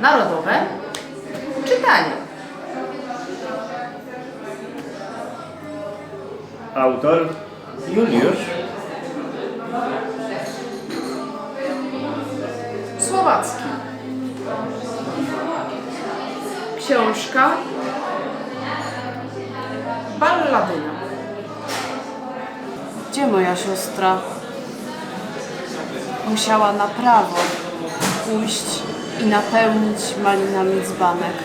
Narodowe czytanie. Autor Juliusz Słowacki. Książka Balladyna. Gdzie moja siostra? Musiała na prawo pójść i napełnić malinami dzbanek.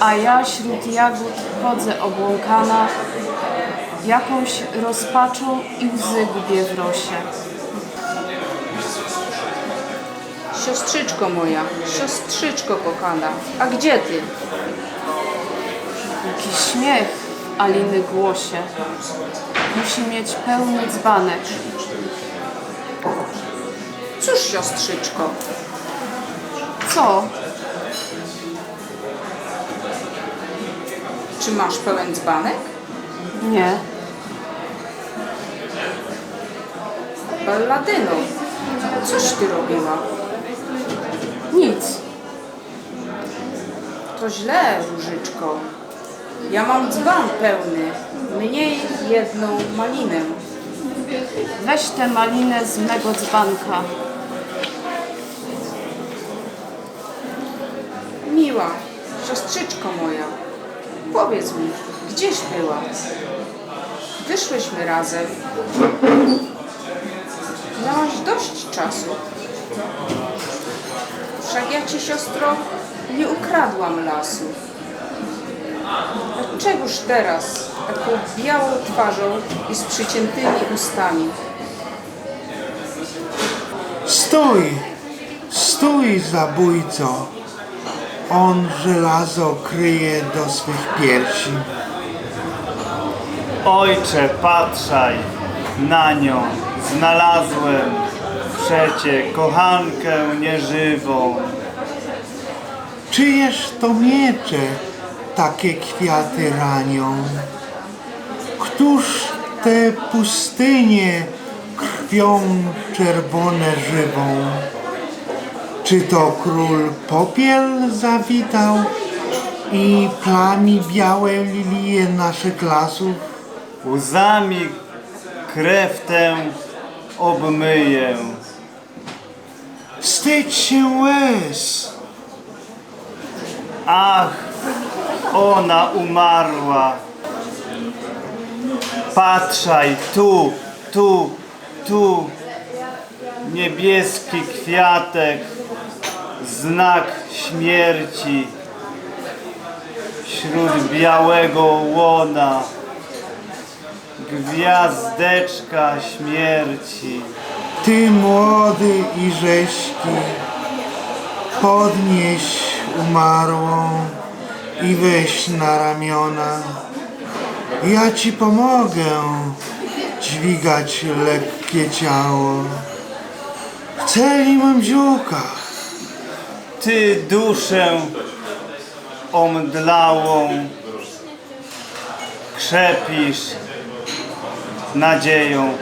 A ja wśród jagód chodzę obłąkana, jakąś rozpaczą i łzy gubię w rosie. Siostrzyczko moja, siostrzyczko kochana, a gdzie ty? Jakiś śmiech w Aliny głosie. Musi mieć pełny dzbanek. Cóż, siostrzyczko, Co? czy masz pełen dzbanek? Nie. Balladyno, coś ty robiła? Nic. To źle, Różyczko. Ja mam dzban pełny, mniej jedną malinę. Weź tę malinę z mego dzbanka. Miła, siostrzyczko moja, powiedz mi, gdzieś była? Wyszłyśmy razem. Miałaś dość czasu. Wszak ja ci, siostro, nie ukradłam lasu. Dlaczegoż teraz taką białą twarzą i z przyciętymi ustami? Stój! Stój, zabójco! On żelazo kryje do swych piersi. Ojcze, patrzaj na nią, znalazłem przecie kochankę nieżywą. Czyjeż to miecze takie kwiaty ranią? Któż te pustynie krwią czerwone żywą? Czy to król popiel zawitał i plami białe lilie naszych lasów? Łzami krew tę obmyję. Wstydź się łez! Ach, ona umarła. Patrzaj, tu, tu, tu. Niebieski kwiatek, znak śmierci. Wśród białego łona, gwiazdeczka śmierci. Ty młody i rześki, podnieś umarłą i weź na ramiona. Ja ci pomogę dźwigać lekkie ciało. Chcę limamziuka, Ty duszę omdlałą krzepisz nadzieją.